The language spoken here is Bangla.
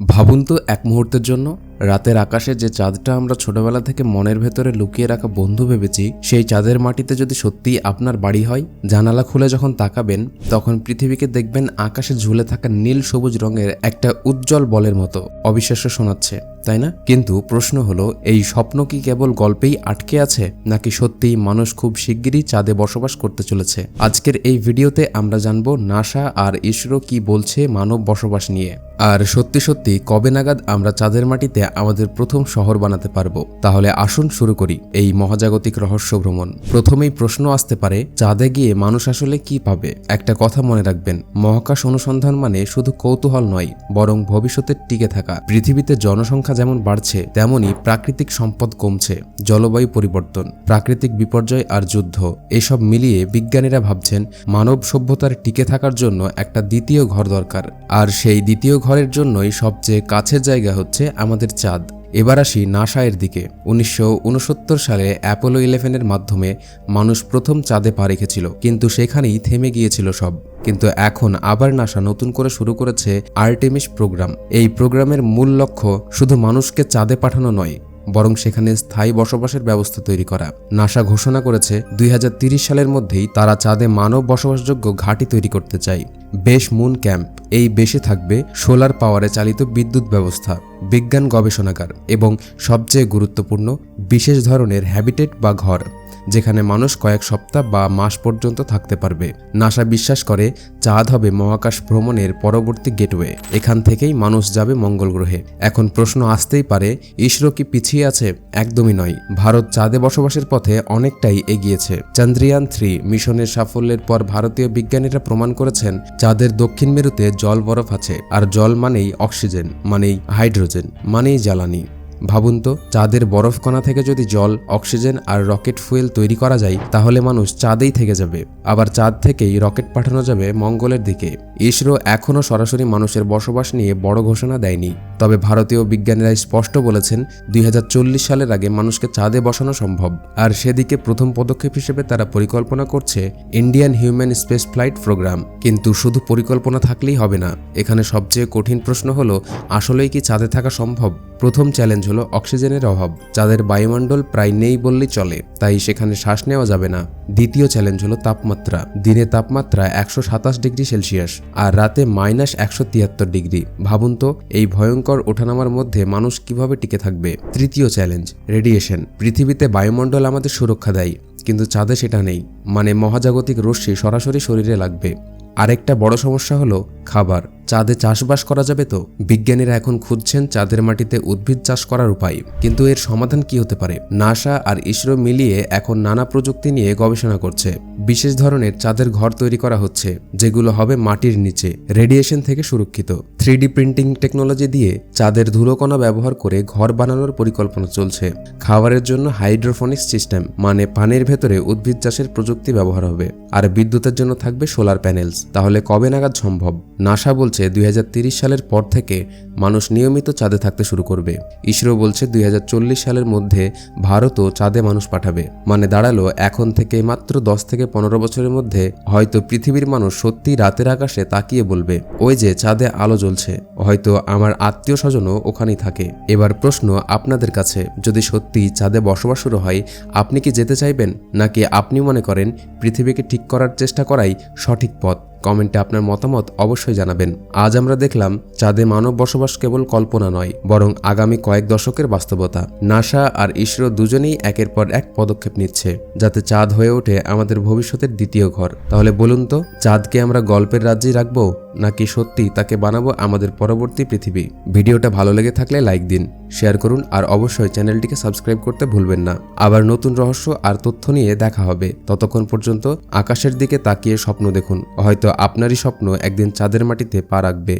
ভাবুন তো এক মুহূর্তের জন্য, রাতের আকাশে যে চাঁদটা আমরা ছোটবেলা থেকে মনের ভেতরে লুকিয়ে রাখা বন্ধু ভেবেছি, সেই চাঁদের মাটিতে যদি সত্যি আপনার বাড়ি হয়, জানালা খুলে যখন তাকাবেন, তখন পৃথিবীকে দেখবেন আকাশে ঝুলে থাকা নীল সবুজ রঙের একটা উজ্জ্বল বলের মতো। অবিশ্বাস্য শোনাচ্ছে, তাই না? কিন্তু প্রশ্ন হলো, এই স্বপ্ন কি কেবল গল্পেই আটকে আছে, নাকি সত্যিই মানুষ খুব শিগগিরই চাঁদে বসবাস করতে চলেছে? আজকের এই ভিডিওতে আমরা জানব, নাসা আর ইসরো কি বলছে মানব বসবাস নিয়ে। আর সত্যি সত্যি কবে নাগাদ আমরা চাঁদের মাটিতে আমাদের প্রথম শহর বানাতে পারব? তাহলে আসুন শুরু করি এই মহাজাগতিক রহস্য ভ্রমণ। প্রথমেই প্রশ্ন আসতে পারে, চাঁদে গিয়ে মানুষ আসলে কি পাবে? একটা কথা মনে রাখবেন, মহাকাশ অনুসন্ধান মানে শুধু কৌতূহল নয়, বরং ভবিষ্যতের টিকে থাকা। পৃথিবীতে জনসংখ্যা যেমন বাড়ছে তেমনই প্রাকৃতিক সম্পদ কমছে, জলবায়ু পরিবর্তন, প্রাকৃতিক বিপর্যয় আর যুদ্ধ, এসব মিলিয়ে বিজ্ঞানীরা ভাবছেন, মানব সভ্যতার টিকে থাকার জন্য একটা দ্বিতীয় ঘর দরকার। আর সেই দ্বিতীয় ঘরের জন্যই সবচেয়ে কাছের জায়গা হচ্ছে আমাদের চাঁদ। এবার আসি নাসায়ের দিকে। উনিশশো উনসত্তর সালে অ্যাপোলো ইলেভেনের মাধ্যমে মানুষ প্রথম চাঁদে পা রেখেছিল, কিন্তু সেখানেই থেমে গিয়েছিল সব। কিন্তু এখন আবার নাসা নতুন করে শুরু করেছে আর্টেমিস প্রোগ্রাম। এই প্রোগ্রামের মূল লক্ষ্য শুধু মানুষকে চাঁদে পাঠানো নয় বরং সেখানে স্থায়ী বসবাসের ব্যবস্থা তৈরি করা। নাসা ঘোষণা করেছে, দুই সালের মধ্যেই তারা চাঁদে মানব বসবাসযোগ্য ঘাঁটি তৈরি করতে চায়। বেশ মুন ক্যাম্প, এই বেশে থাকবে সোলার পাওয়ারে চালিত বিদ্যুৎ ব্যবস্থা, বিজ্ঞান গবেষণাগার এবং সবচেয়ে গুরুত্বপূর্ণ বিশেষ ধরনের হ্যাবিটেট বা ঘর। যেখানে মানুষ কয়েক সপ্তাহ বা মাস পর্যন্ত থাকতে পারবে। নাসা বিশ্বাস করে, চাঁদ হবে মহাকাশ ভ্রমণের পরবর্তী গেটওয়ে। এখান থেকেই মানুষ যাবে মঙ্গল গ্রহে। এখন প্রশ্ন আসতেই পারে, ইসরো কি পিছিয়ে আছে? একদমই নয়। ভারত চাঁদে বসবাসের পথে অনেকটাই এগিয়েছে। চন্দ্রিয়ান থ্রি মিশনের সাফল্যের পর ভারতীয় বিজ্ঞানীরা প্রমাণ করেছেন, চাঁদের দক্ষিণ মেরুতে জল বরফ আছে, আর জল মানেই অক্সিজেন, মানেই হাইড্রোজেন, মানেই জ্বালানি। ভাবুন তো, চাঁদের বরফকণা থেকে যদি জল, অক্সিজেন আর রকেট ফুয়েল তৈরি করা যায়, তাহলে মানুষ চাঁদেই থেকে যাবে। আবার চাঁদ থেকেই রকেট পাঠানো যাবে মঙ্গলের দিকে। ইসরো এখনও সরাসরি মানুষের বসবাস নিয়ে বড় ঘোষণা দেয়নি। তবে ভারতীয় বিজ্ঞানীরা স্পষ্ট বলেছেন, দুই হাজার চল্লিশ সালের আগে মানুষকে চাঁদে বসানো সম্ভব। আর সেদিকে প্রথম পদক্ষেপ হিসেবে তারা পরিকল্পনা করছে Indian human space flight program কিন্তু শুধু পরিকল্পনা থাকলেই হবে না। এখানে সবচেয়ে কঠিন প্রশ্ন হলো, আসলেই কি চাঁদে থাকা সম্ভব? প্রথম চ্যালেঞ্জ হলো অক্সিজেনের অভাব। যাদের বায়ুমণ্ডল প্রায় নেই বললেই চলে, তাই সেখানে শ্বাস নেওয়া যাবে না। দ্বিতীয় চ্যালেঞ্জ হলো তাপমাত্রা। দিনে তাপমাত্রা একশো সাতাশ ডিগ্রি সেলসিয়াস, আর রাতে মাইনাস একশো তিয়াত্তর ডিগ্রি। ভাবুন তো, এই ভয়ঙ্কর ওঠানামার মধ্যে মানুষ কীভাবে টিকে থাকবে? তৃতীয় চ্যালেঞ্জ, রেডিয়েশন। পৃথিবীতে বায়ুমণ্ডল আমাদের সুরক্ষা দেয়, কিন্তু চাঁদে সেটা নেই। মানে মহাজাগতিক রশ্মি সরাসরি শরীরে লাগবে। আরেকটা বড় সমস্যা হলো খাবার। চাঁদে চাষবাস করা যাবে তো? বিজ্ঞানীরা এখন খুঁজছেন চাঁদের মাটিতে উদ্ভিদ চাষ করার উপায়। কিন্তু এর সমাধান কি হতে পারে? নাসা আর ইসরো মিলিয়ে এখন নানা প্রযুক্তি নিয়ে গবেষণা করছে। বিশেষ ধরনের চাঁদের ঘর তৈরি করা হচ্ছে, যেগুলো হবে মাটির নিচে, রেডিয়েশন থেকে সুরক্ষিত। থ্রি প্রিন্টিং টেকনোলজি দিয়ে চাঁদের ধুলোকণা ব্যবহার করে ঘর বানানোর পরিকল্পনা চলছে। খাবারের জন্য হাইড্রোফোনিক্স সিস্টেম মানে পানির ভেতরে উদ্ভিদ চাষের প্রযুক্তি ব্যবহার হবে। আর বিদ্যুতের জন্য থাকবে সোলার প্যানেলস। তাহলে কবে নাগাদ সম্ভব? নাসা বলছে দুই সালের পর থেকে মানুষ নিয়মিত চাঁদে থাকতে শুরু করবে। ইসরো বলছে দুই হাজার চল্লিশ সালের মধ্যে ভারতও চাঁদে মানুষ পাঠাবে। মানে দাঁড়াল এখন থেকে মাত্র দশ থেকে পনেরো বছরের মধ্যে হয়তো পৃথিবীর মানুষ সত্যি রাতের আকাশে তাকিয়ে বলবে, ওই যে চাঁদে আলো জ্বলছে। হয়তো আমার আত্মীয় স্বজনও ওখানেই থাকে। এবার প্রশ্ন আপনাদের কাছে, যদি সত্যি চাঁদে বসবাস শুরু হয়, আপনি কি যেতে চাইবেন? নাকি আপনি মনে করেন পৃথিবীকে ঠিক করার চেষ্টা করাই সঠিক পথ? কমেন্টে আপনার মতামত অবশ্যই জানাবেন। আজ আমরা দেখলাম, চাঁদে মানব বসবাস কেবল কল্পনা নয়, বরং আগামী কয়েক দশকের বাস্তবতা। নাসা আর ইসরো দুজনেই একের পর এক পদক্ষেপ নিচ্ছে, যাতে চাঁদ হয়ে ওঠে আমাদের ভবিষ্যতের দ্বিতীয় ঘর। তাহলে বলুন তো, চাঁদকে আমরা গল্পের রাজ্যেই রাখব, নাকি সত্যি তাকে বানাবো আমাদের পরবর্তী পৃথিবী? ভিডিওটা ভালো লেগে থাকলে লাইক দিন, শেয়ার করুন, আর অবশ্যই চ্যানেলটিকে সাবস্ক্রাইব করতে ভুলবেন না। আবার নতুন রহস্য আর তথ্য নিয়ে দেখা হবে। ততক্ষণ পর্যন্ত আকাশের দিকে তাকিয়ে স্বপ্ন দেখুন। হয়তো আপনারই স্বপ্ন একদিন চাঁদের মাটিতে পা রাখবে।